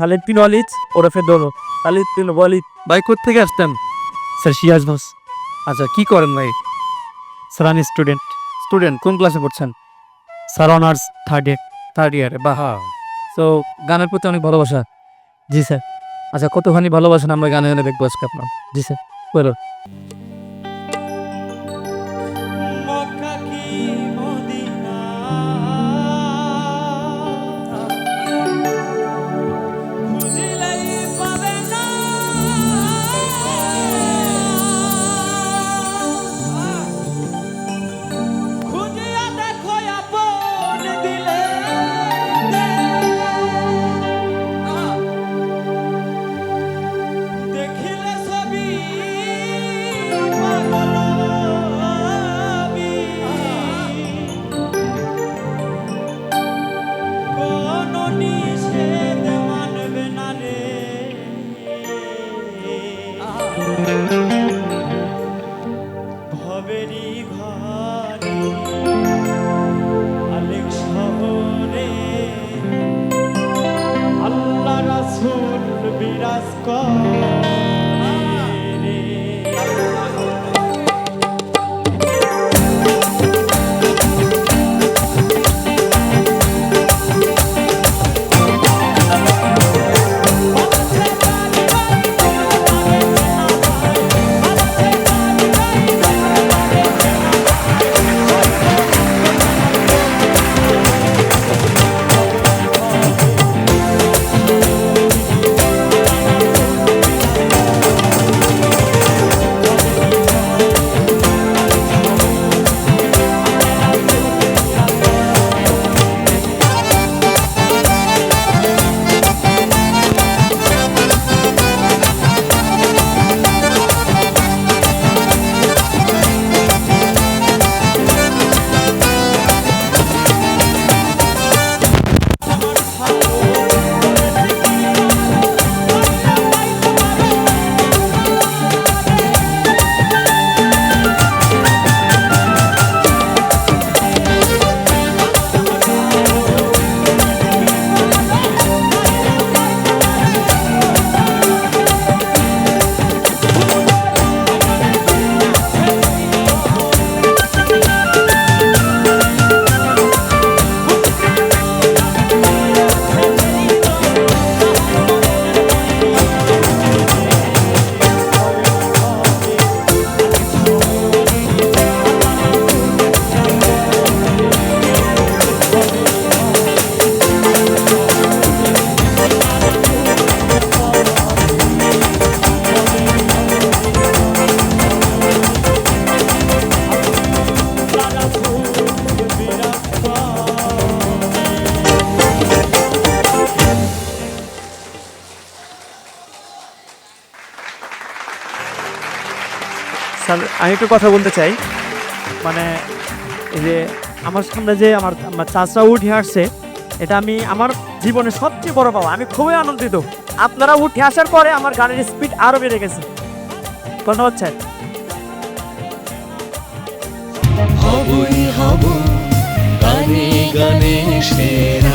খালিদ বিন ওয়ালিদ ওরফে দোলো খালিদ বিন ওয়ালিদ। ভাই থেকে আসতেন? স্যার সিয়াজ বস। আচ্ছা কি করেন ভাই? স্যার আমি স্টুডেন্ট। স্টুডেন্ট কোন ক্লাসে পড়ছেন? Sir honours third year third ইয়ারে বাহ। তো গানের প্রতি অনেক ভালোবাসা? জি স্যার। আচ্ছা কতখানি ভালোবাসেন আমরা গানে গানে দেখব আজকে আপনার? জি স্যার। বলো। God. স্যার, আমি একটু কথা বলতে চাই। মানে এই যে আমার সামনে যে আমার আমার চাচা উঠে আসছে, এটা আমি আমার জীবনে সবচেয়ে বড় পাওয়া। আমি খুবই আনন্দিত। আপনারা উঠে আসার পরে আমার গানের স্পিড আরও বেড়ে গেছে। ধন্যবাদ, স্যার। হবই হব, গানে গানে সেরা।